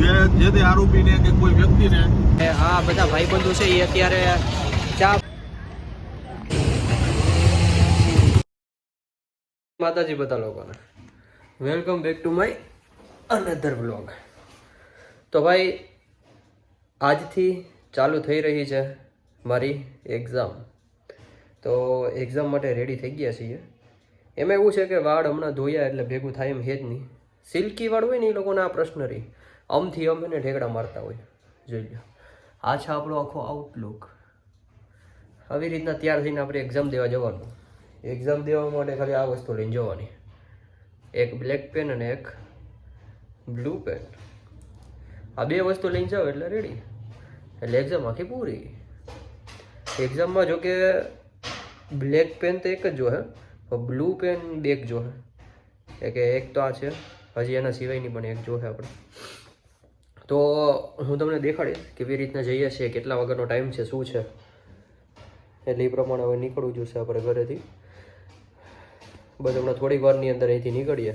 જે જે તે આરોપીને કે કોઈ વ્યક્તિને આ બધા ભાઈબંધો છે, એ અત્યારે ચા માતાજી બધા લોકોને. Welcome back to my another blog તો ભાઈ, આજથી ચાલુ થઈ રહી છે મારી એક્ઝામ તો એક્ઝામ માટે રેડી થઈ ગયા છીએ. એમાં એવું છે કે વાળ હમણાં ધોયા એટલે ભેગું થાય એમ હેજ નહીં. સિલ્કી વાળ હોય ને એ લોકોને આ પ્રશ્ન રહી આમથી અમે ને ઢેકડા મારતા હોય. જોઈ લો આ છે આપણો આખો આઉટલુક આવી રીતના તૈયાર થઈને આપણે એક્ઝામ દેવા જવાનું. એક્ઝામ દેવા માટે ખાલી આ વસ્તુ લઈને જવાની. એક બ્લેક પેન અને એક બ્લુ પેન આ બે વસ્તુ લઈને જાઓ એટલે રેડી એટલે એક્ઝામ આખી પૂરી. એક્ઝામમાં જો કે બ્લેક પેન તો એક જ જોહે બ્લુ પેન બે એક જોહે કે એક તો આ છે, હજી એના સિવાયની પણ એક જોહે આપણે. તો હું તમને દેખાડીશ કેવી રીતના જઈએ છીએ, કેટલા વાગ્યાનો ટાઈમ છે, શું છે. એટલે એ પ્રમાણે હવે નીકળવું જોઈશે આપણે ઘરેથી. બસ હમણાં થોડીક વારની અંદર અહીંથી નીકળીએ.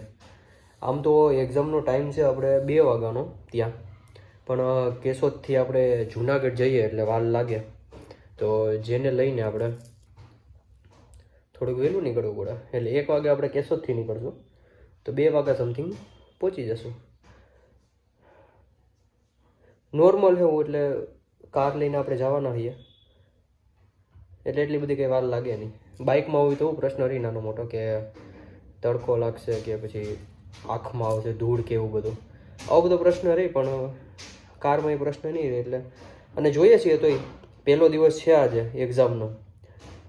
આમ તો એક્ઝામનો ટાઈમ છે આપણે બે વાગ્યાનો ત્યાં. પણ કેશોદથી આપણે જુનાગઢ જઈએ એટલે વાર લાગે. તો જેને લઈને આપણે થોડુંક વહેલું નીકળવું પડે. એટલે એક વાગે આપણે કેશોદથી નીકળશું. તો બે વાગ્યા સમથિંગ પહોંચી જશું. નોર્મલ છે એટલે કાર લઈને આપણે જવાના છીએ. એટલે એટલી બધી કંઈ વાર લાગે નહીં. બાઇકમાં હોય તો પ્રશ્ન રહી નાનો મોટો કે તડકો લાગશે કે પછી આંખમાં આવશે, ધૂળ કે એવું બધું. આવો બધો પ્રશ્ન રહે પણ કારમાં એ પ્રશ્ન નહીં રહે એટલે. અને જોઈએ છીએ તોય, પહેલો દિવસ છે આજે એક્ઝામનો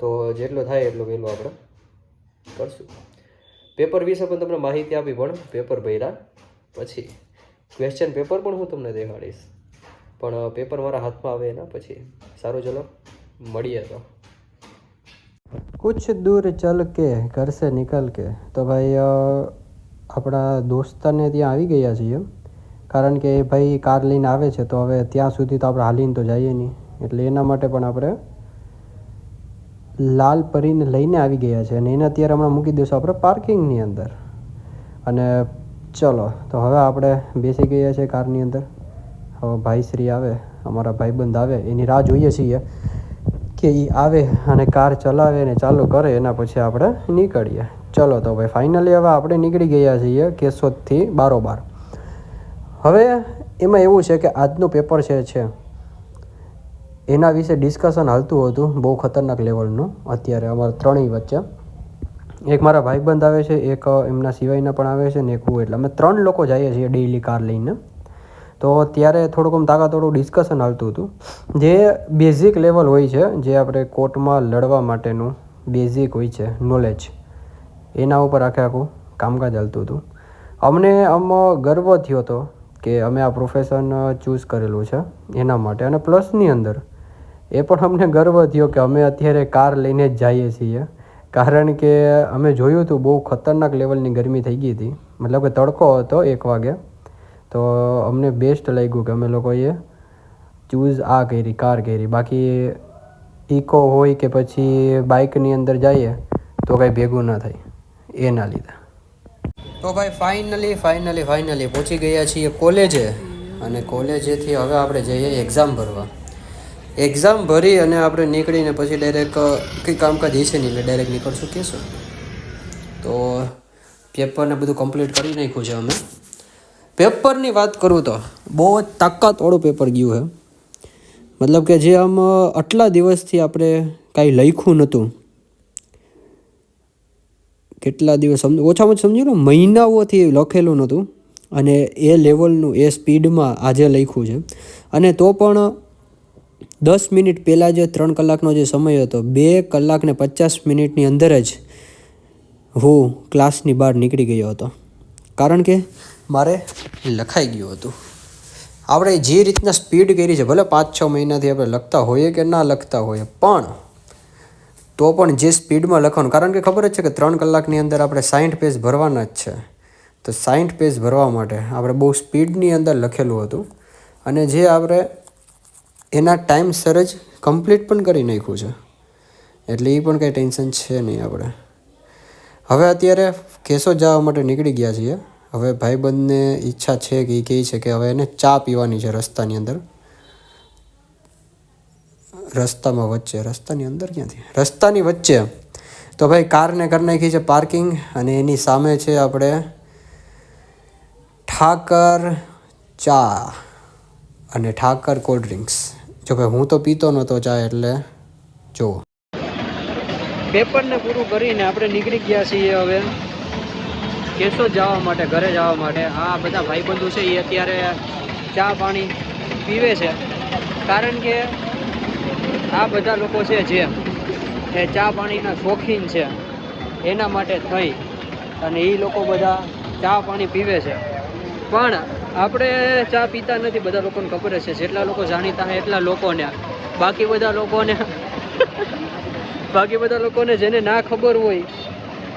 તો જેટલો થાય એટલો વહેલો આપણે કરશું. પેપર વિશે પણ તમને માહિતી આપી પણ પેપર ભર્યા. પછી ક્વેશ્ચન પેપર પણ હું તમને દેખાડીશ. પણ પેપર મારા હાથમાં આવે એના પછી. સારું, ચલો. મળીએ તો. કુછ દૂર ચલ કે, ઘર સે નિકલ કે. તો ભાઈ આપણા દોસ્તાને ત્યાં આવી ગયા છીએ કારણ કે એ ભાઈ કાર લઈને આવે છે, તો હવે ત્યાં સુધી તો આપણે હાલીને તો જઈએ નહીં. એટલે એના માટે પણ આપણે લાલ પરીને લઈને આવી ગયા છે. અને એને અત્યારે હમણાં મૂકી દઈશું આપણે પાર્કિંગની અંદર. અને ચલો, તો હવે આપણે બેસી ગયા છે કારની અંદર. ભાઈશ્રી આવે, અમારા ભાઈબંધ આવે, એની રાહ જોઈએ છીએ કે એ આવે અને કાર ચલાવે ને ચાલુ કરે, એના પછી આપણે નીકળીએ. ચલો તો ભાઈ ફાઇનલી હવે આપણે નીકળી ગયા છીએ કેશોદથી બારોબાર. હવે એમાં એવું છે કે આજનું પેપર છે છે, એના વિશે ડિસ્કશન હાલતું હતું, બહુ ખતરનાક લેવલનું અત્યારે અમારા ત્રણેય વચ્ચે. એક મારા ભાઈબંધ આવે છે, એક એમના સિવાયના પણ આવે છે ને એક હું, એટલે અમે ત્રણ લોકો જઈએ છીએ ડેઈલી કાર લઈને. તો ત્યારે થોડુંક આમ તાકાતોડું ડિસ્કશન હાલતું હતું. જે બેઝિક લેવલ હોય છે, જે આપણે કોર્ટમાં લડવા માટેનું બેઝિક હોય છે નોલેજ એના ઉપર આખે આખું કામકાજ હાલતું હતું. અમને આમ ગર્વ થયો હતો કે અમે આ પ્રોફેશન ચૂઝ કરેલું છે, એના માટે. અને પ્લસની અંદર એ પણ અમને ગર્વ થયો કે અમે અત્યારે કાર લઈને જ જઈએ છીએ. કારણ કે અમે જોયું હતું બહુ ખતરનાક લેવલની ગરમી થઈ ગઈ હતી. મતલબ કે તડકો હતો એક વાગે. તો અમને બેસ્ટ લાગ્યું કે અમે લોકોએ ચૂઝ આ કરી કાર કરી. બાકી ઇકો હોય કે પછી બાઇકની અંદર જઈએ તો કાંઈ ભેગું ના થાય, એના લીધે. તો ભાઈ ફાઇનલી ફાઇનલી ફાઇનલી પહોંચી ગયા છીએ કોલેજે અને કોલેજેથી હવે આપણે જઈએ એક્ઝામ ભરવા. એક્ઝામ ભરી અને આપણે નીકળીને પછી ડાયરેક્ટ કંઈ કામકાજ હશે નહીં એટલે ડાયરેક્ટ નીકળશું, કહેશું. તો પેપરને બધું કમ્પ્લીટ કરી નાખ્યું છે અમે. પેપરની વાત કરું તો બહુ જ તાકાતવાળું પેપર ગયું હે. મતલબ કે જે આમ આટલા દિવસથી આપણે કાંઈ લખ્યું નહોતું. કેટલા દિવસ સમજ, ઓછામાં ઓછું સમજો ને મહિનાઓથી લખેલું નહોતું અને એ લેવલનું, એ સ્પીડમાં આજે લખ્યું છે. અને તો પણ દસ મિનિટ પહેલાં જે ત્રણ કલાકનો જે સમય હતો, બે કલાક ને પચાસ મિનિટની અંદર જ હું ક્લાસની બહાર નીકળી ગયો હતો. કારણ કે મારે લખાઈ ગયું હતું. આપણે જે રીતના સ્પીડ કરી છે, ભલે પાંચ છ મહિનાથી આપણે લખતા હોઈએ કે ના લખતા હોઈએ, પણ તો પણ જે સ્પીડમાં લખવાનું, કારણ કે ખબર જ છે કે ત્રણ કલાકની અંદર આપણે સાઠ પેજ ભરવાના જ છે. તો સાઠ પેજ ભરવા માટે આપણે બહુ સ્પીડની અંદર લખેલું હતું અને જે આપણે એના ટાઈમ સર જ કમ્પ્લીટ પણ કરી નાખ્યું છે. એટલે એ પણ કંઈ ટેન્શન છે નહીં આપણે. હવે અત્યારે કેસો જવા માટે નીકળી ગયા છીએ. હવે ભાઈબંધને ઈચ્છા છે કે એ કહે છે કે હવે એને ચા પીવાની છે રસ્તાની અંદર. રસ્તામાં વચ્ચે, રસ્તાની અંદર ક્યાંથી? રસ્તાની વચ્ચે. તો ભાઈ કારને કરી નાખી છે પાર્કિંગ અને એની સામે છે આપણે ઠાકર ચા અને ઠાકર કોલ્ડ ડ્રિંક્સ. જો ભાઈ હું તો પીતો નહોતો ચા એટલે જુઓ પેપરને પૂરું કરીને આપણે નીકળી ગયા છીએ હવે. કેશોદ જવા માટે, ઘરે જવા માટે. આ બધા ભાઈબંધુ છે, એ અત્યારે ચા પાણી પીવે છે. કારણ કે આ બધા લોકો છે જે, એ ચા પાણીના શોખીન છે. એના માટે થઈ. અને એ લોકો બધા ચા પાણી પીવે છે. પણ આપણે ચા પીતા નથી, બધા લોકોને ખબર છે. જેટલા લોકો જાણીતા હોય એટલા લોકોને. બાકી બધા લોકોને, બાકી બધા લોકોને જેને ના ખબર હોય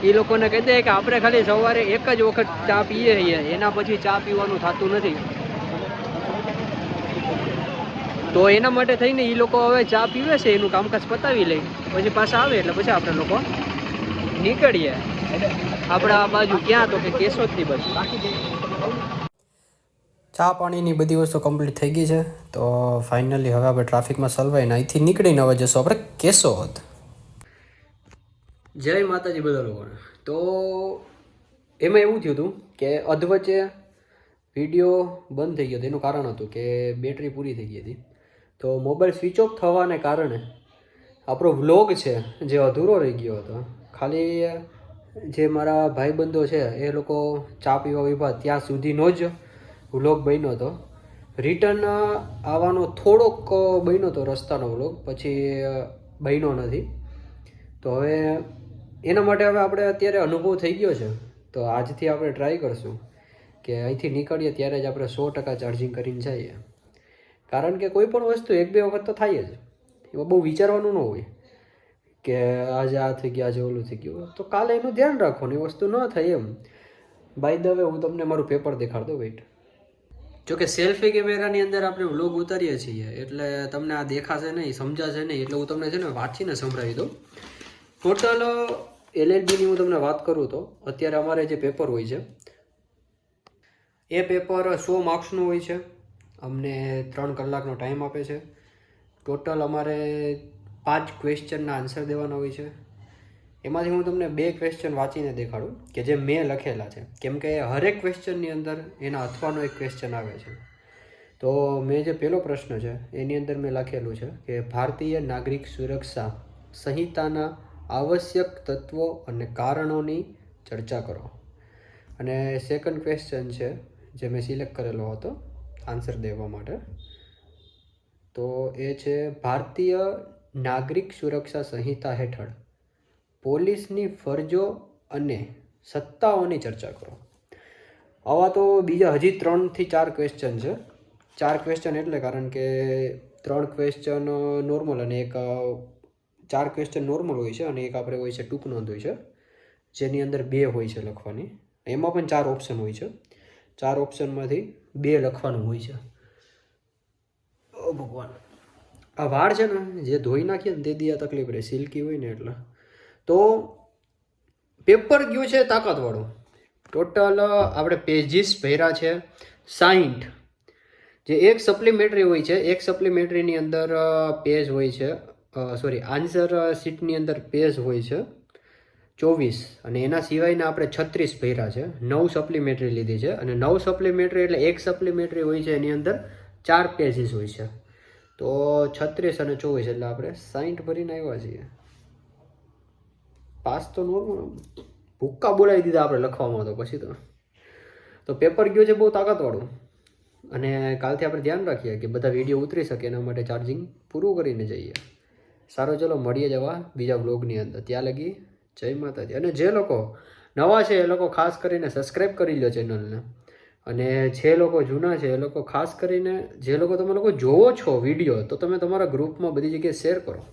એ લોકોને કહી દે કે આપણે ખાલી સવારે એક જ વખત ચા પીએ છીએ, એના પછી ચા પીવાનું થતું નથી. તો એના માટે થઈને એ લોકો હવે ચા પીવે છે, એનું કામકાજ પતાવી લે. પછી પાછા આવે એટલે પછી આપણે લોકો નીકળીએ. આપણા આ બાજુ ક્યાં તો કે કેશોદની બાજુ ચા પાણીની બધી વસ્તુ કમ્પ્લીટ થઈ ગઈ છે, તો ફાઇનલી હવે આપણે ટ્રાફિકમાં સલવાઈને અહીંથી નીકળીને હવે જશું આપણે કેશોદ. જય માતાજી બધા લોકોને. તો એમાં એવું થયું હતું કે અધવચ્ચે વીડિયો બંધ થઈ ગયો હતો. એનું કારણ હતું કે બેટરી પૂરી થઈ ગઈ હતી. તો મોબાઈલ સ્વિચ ઓફ થવાને કારણે આપણો વ્લોગ છે જે અધૂરો રહી ગયો હતો. ખાલી જે મારા ભાઈબંધો છે એ લોકો ચા પીવા વિભા ત્યાં સુધીનો જ વ્લોગ બન્યો હતો. રિટર્ન આવવાનો થોડોક બન્યો હતો રસ્તાનો વ્લોગ, પછી બન્યો નથી. તો હવે એના માટે હવે આપણે અત્યારે અનુભવ થઈ ગયો છે. તો આજથી આપણે ટ્રાય કરશું કે અહીંથી નીકળીએ ત્યારે જ આપણે સો ટકા ચાર્જિંગ કરીને જઈએ. કારણ કે કોઈ પણ વસ્તુ એક બે વખત તો થાય જ. એમાં બહુ વિચારવાનું ન હોય કે આજે આ થઈ ગયું, આજે ઓલું થઈ ગયું. તો કાલે એનું ધ્યાન રાખવાનું, એ વસ્તુ ન થાય એમ. બાય ધ હું તમને મારું પેપર દેખાડ દઉં વેઇટ જો કે સેલ્ફી કેમેરાની અંદર આપણે વ્લોગ ઉતારીએ છીએ, એટલે તમને આ દેખાશે નહીં, સમજાશે નહીં, એટલે હું તમને છે ને વાંચીને સંભળાવી દઉં. ટોટલ એલએલબીની હું તમને વાત કરું તો, અત્યારે અમારે જે પેપર હોય છે, એ પેપર સો માર્ક્સનું હોય છે. અમને ત્રણ કલાકનો ટાઈમ આપે છે. ટોટલ અમારે પાંચ ક્વેશ્ચનના આન્સર દેવાના હોય છે. એમાંથી હું તમને બે ક્વેશ્ચન વાંચીને દેખાડું, કે જે મેં લખેલા છે. કેમ કે હરેક ક્વેશ્ચનની અંદર એના અથવાનો એક ક્વેશ્ચન આવે છે. તો મેં જે પહેલો પ્રશ્ન છે, એની અંદર મેં લખેલું છે કે ભારતીય નાગરિક સુરક્ષા સંહિતાના આવશ્યક તત્વો અને કારણોની ચર્ચા કરો. અને સેકન્ડ ક્વેશ્ચન છે, જે મેં સિલેક્ટ કરેલો હતો આન્સર દેવા માટે. તો એ છે, ભારતીય નાગરિક સુરક્ષા સંહિતા હેઠળ પોલીસની ફરજો અને સત્તાઓની ચર્ચા કરો. આવા તો બીજા હજી ત્રણથી ચાર ક્વેશ્ચન છે. ચાર ક્વેશ્ચન એટલે કારણ કે ત્રણ ક્વેશ્ચન નોર્મલ અને એક ચાર ક્વેશ્ચન નોર્મલ હોય છે અને એક આપણે હોય છે ટૂંક નોંધ હોય છે. જેની અંદર બે હોય છે લખવાની. એમાં પણ ચાર ઓપ્શન હોય છે. ચાર ઓપ્શનમાંથી બે લખવાનું હોય છે. ઓ ભગવાન. આ વાળ છે ને, જે ધોઈ નાખીએ ને તે દી તકલીફ રહે, સિલ્કી હોય ને એટલે. તો પેપર ગયું છે તાકાતવાળું? ટોટલ આપણે પેજીસ ભર્યા છે સાહીઠ જે એક સપ્લિમેન્ટરી હોય છે, એક સપ્લિમેન્ટરીની અંદર પેજ હોય છે સોરી આન્સર શીટની અંદર પેજ હોય છે, ચોવીસ. અને એના સિવાયના આપણે છત્રીસ ભર્યા છે. નવ સપ્લિમેન્ટરી લીધી છે અને નવ સપ્લિમેન્ટરી એટલે એક સપ્લિમેન્ટરી હોય છે, એની અંદર ચાર પેજીસ હોય છે. તો છત્રીસ અને ચોવીસ એટલે આપણે સાહીઠ ભરીને આવ્યા છીએ. પાસ તો નોર્મલ ભૂક્કા બોલાવી દીધા આપણે લખવામાં તો પછી તો. તો પેપર ગયો છે બહુ તાકાતવાળું. અને કાલથી આપણે ધ્યાન રાખીએ કે બધા વીડિયો ઉતરી શકે એના માટે ચાર્જિંગ પૂરું કરીને જઈએ. સારો ચલો મળીએ જવા બીજા બ્લોગની અંદર. ત્યાં લગી જય માતાજી. અને જે લોકો નવા છે, એ લોકો ખાસ કરીને સબસ્ક્રાઈબ કરી લો ચેનલને અને જે લોકો જૂના છે, એ લોકો ખાસ કરીને, જે લોકો તમે લોકો જોવો છો વીડિયો તો તમે તમારા ગ્રુપમાં બધી જગ્યાએ શેર કરો.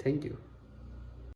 Thank you